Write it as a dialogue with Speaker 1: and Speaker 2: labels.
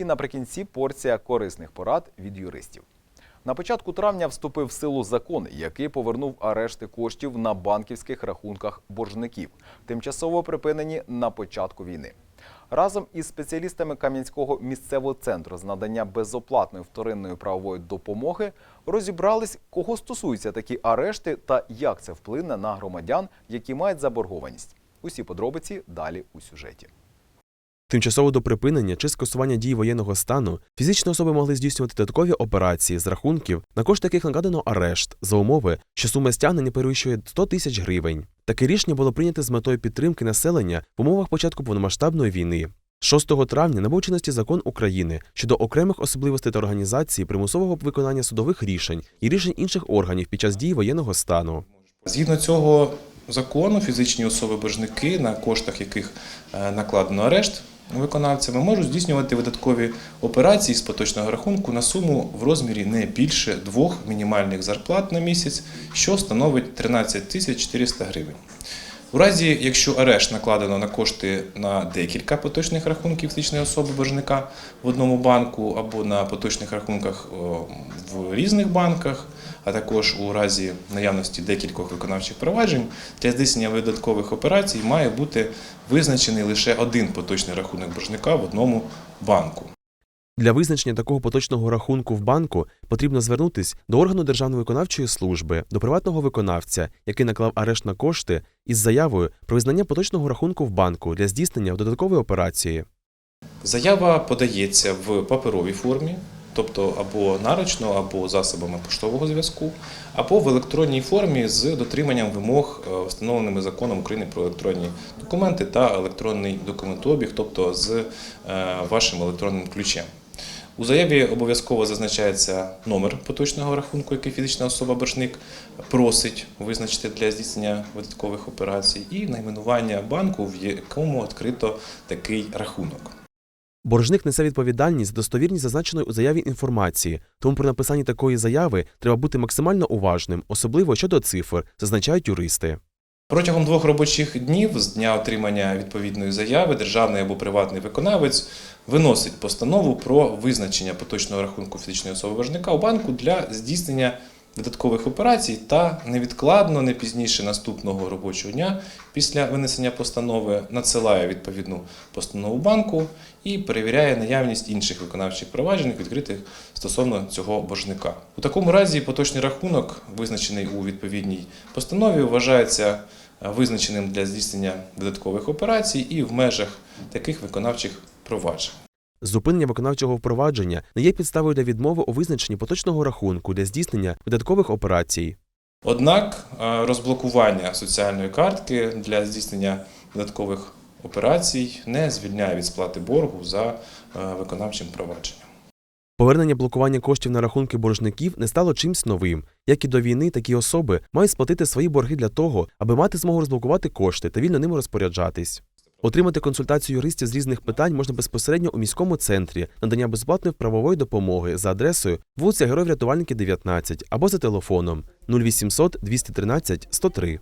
Speaker 1: І наприкінці порція корисних порад від юристів. На початку травня вступив в силу закон, який повернув арешти коштів на банківських рахунках боржників, тимчасово припинені на початку війни. Разом із спеціалістами Кам'янського місцевого центру з надання безоплатної вторинної правової допомоги розібрались, кого стосуються такі арешти та як це вплине на громадян, які мають заборгованість. Усі подробиці далі у сюжеті.
Speaker 2: Тимчасово до припинення чи скасування дії воєнного стану фізичні особи могли здійснювати додаткові операції з рахунків, на кошти яких накладено арешт за умови, що сума стягнення перевищує 100 тисяч гривень. Таке рішення було прийнято з метою підтримки населення в умовах початку повномасштабної війни. 6 травня набув чинності закон України щодо окремих особливостей та організації примусового виконання судових рішень і рішень інших органів під час дії воєнного стану.
Speaker 3: Згідно цього закону, фізичні особи-боржники, на коштах яких е, накладено арешт виконавцями, можуть здійснювати видаткові операції з поточного рахунку на суму в розмірі не більше двох мінімальних зарплат на місяць, що становить 13 тисяч 400 гривень. У разі, якщо арешт накладено на кошти на декілька поточних рахунків фізичної особи боржника в одному банку або на поточних рахунках в різних банках, а також у разі наявності декількох виконавчих проваджень, для здійснення видаткових операцій має бути визначений лише один поточний рахунок боржника в одному банку.
Speaker 2: Для визначення такого поточного рахунку в банку потрібно звернутись до органу Державної виконавчої служби, до приватного виконавця, який наклав арешт на кошти, із заявою про визнання поточного рахунку в банку для здійснення додаткової операції.
Speaker 3: Заява подається в паперовій формі, тобто або нарочно, або засобами поштового зв'язку, або в електронній формі з дотриманням вимог, е, встановленими законом України про електронні документи та електронний документообіг, тобто з е, вашим електронним ключем. У заяві обов'язково зазначається номер поточного рахунку, який фізична особа-боржник просить визначити для здійснення видаткових операцій, і найменування банку, в якому відкрито такий рахунок.
Speaker 2: Боржник несе відповідальність за достовірність зазначеної у заяві інформації, тому при написанні такої заяви треба бути максимально уважним, особливо щодо цифр, зазначають юристи.
Speaker 3: Протягом двох робочих днів з дня отримання відповідної заяви державний або приватний виконавець виносить постанову про визначення поточного рахунку фізичної особи важника у банку для здійснення додаткових операцій та невідкладно, не пізніше наступного робочого дня після винесення постанови надсилає відповідну постанову банку і перевіряє наявність інших виконавчих проваджень, відкритих стосовно цього боржника. У такому разі поточний рахунок, визначений у відповідній постанові, вважається е, визначеним для здійснення додаткових операцій і в межах таких виконавчих проваджень.
Speaker 2: Зупинення виконавчого впровадження не є підставою для відмови у визначенні поточного рахунку для здійснення видаткових операцій.
Speaker 3: Однак розблокування соціальної картки для здійснення додаткових операцій не звільняє від сплати боргу за е, виконавчим провадженням.
Speaker 2: Повернення блокування коштів на рахунки боржників не стало чимсь новим. Як і до війни, такі особи мають сплатити свої борги для того, аби мати змогу розблокувати кошти та вільно ними розпоряджатись. Отримати консультацію юристів з різних питань можна безпосередньо у міському центрі надання безплатної правової допомоги за адресою вулиця Героїв Рятувальники 19 або за телефоном 0800 213 103.